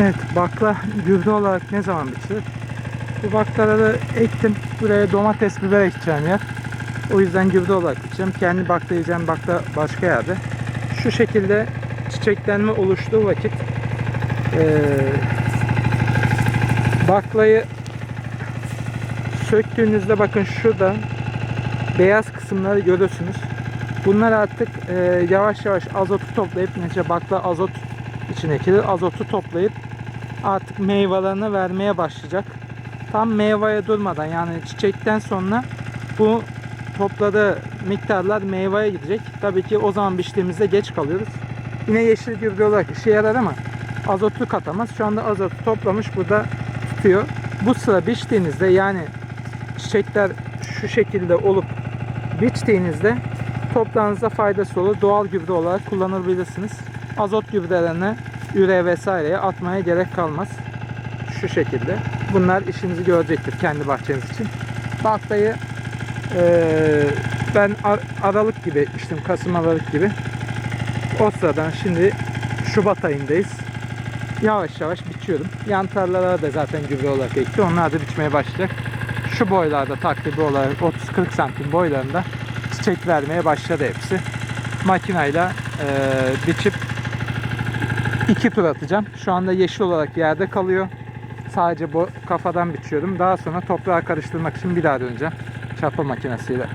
Evet bakla gübre olarak ne zaman biçilir? Bu baklaları ektim. Buraya domates biber ekeceğim yer. O yüzden gübre olarak biçeceğim. Kendi baklayacağım bakla başka yerde. Şu şekilde çiçeklenme oluştuğu vakit eee, baklayı söktüğünüzde bakın şurada beyaz kısımları görürsünüz. Bunlar artık eee, yavaş yavaş azotu toplayıp nece bakla azot içine ekilir. Azotu toplayıp artık meyvelerini vermeye başlayacak. Tam meyveye durmadan yani çiçekten sonra bu topladığı miktarlar meyveye gidecek. Tabii ki o zaman biçtiğimizde geç kalıyoruz. Yine yeşil gübre olarak işe yarar ama azotu katamaz. Şu anda azotu toplamış burada tutuyor. Bu sıra biçtiğinizde yani çiçekler şu şekilde olup biçtiğinizde toprağınıza faydası olur. Doğal gübre olarak kullanabilirsiniz. Azot gübrelerini üre vesaireye atmaya gerek kalmaz. Şu şekilde. Bunlar işinizi görecektir kendi bahçeniz için. Baklayı eee, ben Ar- Aralık gibi ekmiştim. Kasım Aralık gibi. O sıradan şimdi Şubat ayındayız. Yavaş yavaş biçiyorum. Yan tarlalara da zaten gübre olarak ekti. Onlar da biçmeye başlayacak. Şu boylarda takribi olarak 30-40 santim boylarında çiçek vermeye başladı hepsi. Makinayla eee biçip iki tur atacağım. Şu anda yeşil olarak yerde kalıyor. Sadece bu kafadan biçiyorum. Daha sonra toprağa karıştırmak için bir daha döneceğim. Çapa makinesiyle.